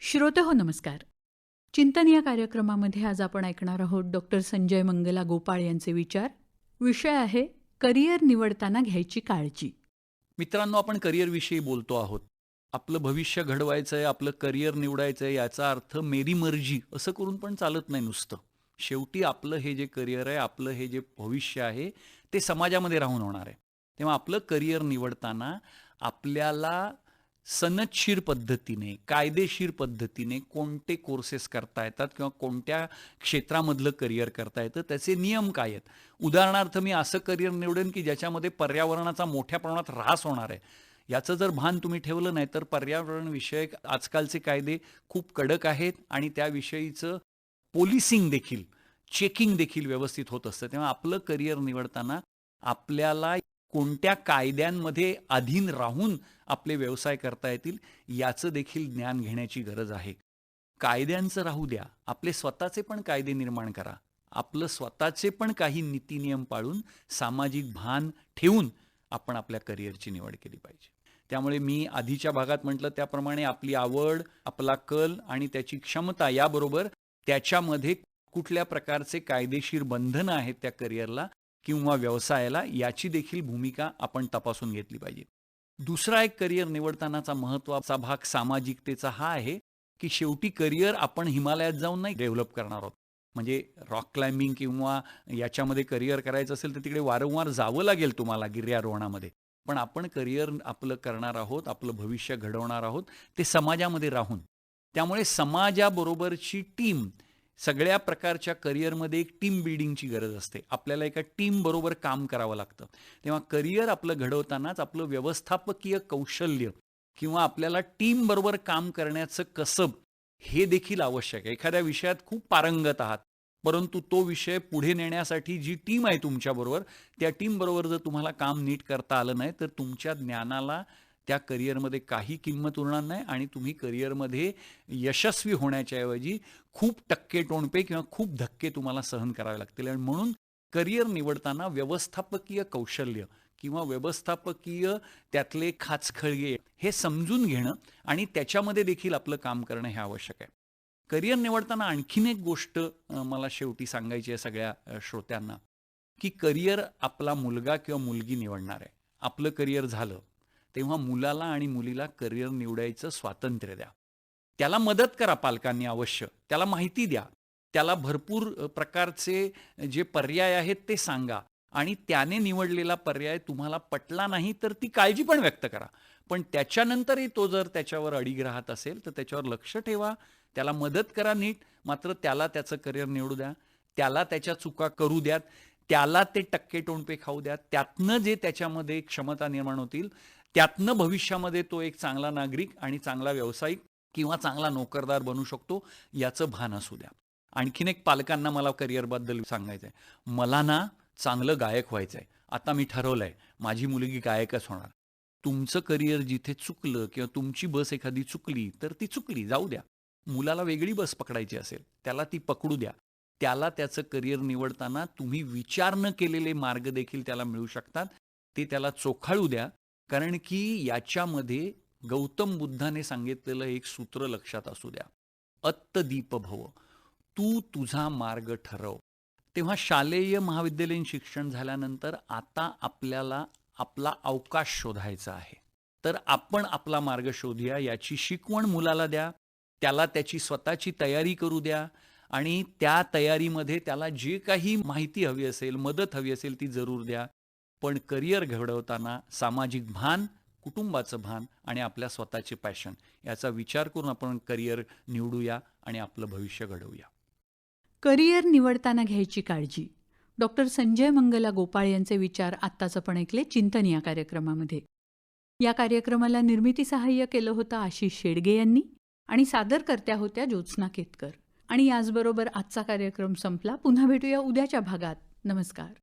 श्रोते हो नमस्कार. चिंतन या कार्यक्रमामध्ये आज आपण ऐकणार आहोत डॉक्टर संजय मंगला गोपाळ यांचे विचार. विषय आहे करिअर निवडताना घ्यायची काळजी. मित्रांनो आपण करिअरविषयी बोलतो आहोत. आपलं भविष्य घडवायचं आहे आपलं करिअर निवडायचं आहे याचा अर्थ मेरी मर्जी असं करून पण चालत नाही नुसतं. शेवटी आपलं हे जे करिअर आहे आपलं हे जे भविष्य आहे ते समाजामध्ये राहून होणार आहे. तेव्हा आपलं करिअर निवडताना आपल्याला सनदशीर पद्धतीने कायदेशीर पद्धतीने कोणते कोर्सेस करता येतात किंवा कोणत्या क्षेत्रामधलं करिअर करता येतं त्याचे नियम काय आहेत? उदाहरणार्थ मी असं करिअर निवडेन की ज्याच्यामध्ये पर्यावरणाचा मोठ्या प्रमाणात ऱ्हास होणार आहे. याचं जर भान तुम्ही ठेवलं नाही तर पर्यावरणविषयक आजकालचे कायदे खूप कडक आहेत आणि त्याविषयीचं पोलिसिंग देखील चेकिंग देखील व्यवस्थित होत असतं. तेव्हा आपलं करिअर निवडताना आपल्याला कोणत्या कायद्यांमध्ये अधीन राहून आपले व्यवसाय करता येतील याचं देखील ज्ञान घेण्याची गरज आहे. कायद्यांचं राहू द्या. आपले स्वतःचे पण कायदे निर्माण करा. आपलं स्वतःचे पण काही नीतिनियम पाळून सामाजिक भान ठेवून आपण आपल्या करिअरची निवड केली पाहिजे. त्यामुळे मी आधीच्या भागात म्हटलं त्याप्रमाणे आपली आवड आपला कल आणि त्याची क्षमता याबरोबर त्याच्यामध्ये कुठल्या प्रकारचे कायदेशीर बंधनं आहेत त्या करिअरला किंवा व्यवसायाला याची देखील भूमिका आपण तपासून घेतली पाहिजे. दुसरा एक करिअर निवडतानाचा महत्त्वाचा भाग सामाजिकतेचा हा आहे की शेवटी करिअर आपण हिमालयात जाऊन नाही डेव्हलप करणार आहोत. म्हणजे रॉक क्लाइम्बिंग किंवा याच्यामध्ये करिअर करायचं असेल तर तिकडे वारंवार जावं लागेल तुम्हाला गिर्यारोहणामध्ये. पण आपण करिअर आपलं करणार आहोत आपलं भविष्य घडवणार आहोत ते समाजामध्ये राहून. त्यामुळे समाजाबरोबरची टीम सगळ्या प्रकारच्या करिअरमध्ये एक टीम बिल्डिंगची गरज असते. आपल्याला एका टीम बरोबर काम करावं लागतं. तेव्हा करिअर आपलं घडवतानाच आपलं व्यवस्थापकीय कौशल्य किंवा आपल्याला टीम बरोबर काम करण्याचं कसब हे देखील आवश्यक आहे. एखाद्या विषयात खूप पारंगत आहात परंतु तो विषय पुढे नेण्यासाठी जी टीम आहे तुमच्याबरोबर त्या टीमबरोबर जर तुम्हाला काम नीट करता आलं नाही तर तुमच्या ज्ञानाला त्या करिअरमध्ये काही किंमत उरणार नाही आणि तुम्ही करिअरमध्ये यशस्वी होण्याच्या ऐवजी खूप टक्के टोणपे किंवा खूप धक्के तुम्हाला सहन करावे लागतील. आणि म्हणून करिअर निवडताना व्यवस्थापकीय कौशल्य किंवा व्यवस्थापकीय त्यातले खाचखळगे हे समजून घेणं आणि त्याच्यामध्ये देखील आपलं काम करणं हे आवश्यक आहे. करिअर निवडताना आणखीन एक गोष्ट मला शेवटी सांगायची आहे सगळ्या श्रोत्यांना की करिअर आपला मुलगा किंवा मुलगी निवडणार आहे. आपलं करिअर झालं तेव्हा मुलाला आणि मुलीला करिअर निवडायचं स्वातंत्र्य द्या. त्याला मदत करा पालकांनी अवश्य. त्याला माहिती द्या. त्याला भरपूर प्रकारचे जे पर्याय आहेत ते सांगा. आणि त्याने निवडलेला पर्याय तुम्हाला पटला नाही तर ती काळजी पण व्यक्त करा. पण त्याच्यानंतरही तो जर त्याच्यावर अडीग राहत असेल तर त्याच्यावर लक्ष ठेवा. त्याला मदत करा नीट. मात्र त्याला त्याचं करिअर निवडू द्या. त्याला त्याच्या चुका करू द्यात. त्याला ते टक्के टोणपे खाऊ द्या त्यातनं जे त्याच्यामध्ये क्षमता निर्माण होतील त्यातनं भविष्यामध्ये तो एक चांगला नागरिक आणि चांगला व्यावसायिक किंवा चांगला नोकरदार बनू शकतो याचं भान असू द्या. आणखीन एक पालकांना मला करिअरबद्दल सांगायचं आहे मला ना चांगलं गायक व्हायचं आहे आता मी ठरवलं आहे माझी मुलगी गायकच होणार. तुमचं करिअर जिथे चुकलं किंवा तुमची बस एखादी चुकली तर ती चुकली जाऊ द्या. मुलाला वेगळी बस पकडायची असेल त्याला ती पकडू द्या. त्याला त्याचं करिअर निवडताना तुम्ही विचार न केलेले मार्ग देखील त्याला मिळू शकतात. ते त्याला चोखाळू द्या. कारण की याच्यामध्ये गौतम बुद्धाने सांगितलेलं एक सूत्र लक्षात असू द्या. अत्तदीप भव तू तुझा मार्ग ठरव. तेव्हा शालेय महाविद्यालयीन शिक्षण झाल्यानंतर आता आपल्याला आपला अवकाश शोधायचा आहे. तर आपण आपला मार्ग शोधूया याची शिकवण मुलाला द्या त्याला त्याची स्वतःची तयारी करू द्या आणि त्या तयारीमध्ये त्याला जे काही माहिती हवी असेल मदत हवी असेल ती जरूर द्या. पण करिअर घडवताना सामाजिक भान कुटुंबाचं भान आणि आपल्या स्वतःचे पॅशन याचा विचार करून आपण करिअर निवडूया आणि आपलं भविष्य घडवूया. करिअर निवडताना घ्यायची काळजी. डॉक्टर संजय मंगला गोपाळ यांचे विचार आत्ताच आपण ऐकले चिंतन या कार्यक्रमामध्ये. या कार्यक्रमाला निर्मिती सहाय्य केलं होतं आशिष शेडगे यांनी आणि सादरकर्त्या होत्या ज्योत्स्ना केतकर. आणि याचबरोबर आजचा कार्यक्रम संपला. पुन्हा भेटूया उद्याच्या भागात. नमस्कार.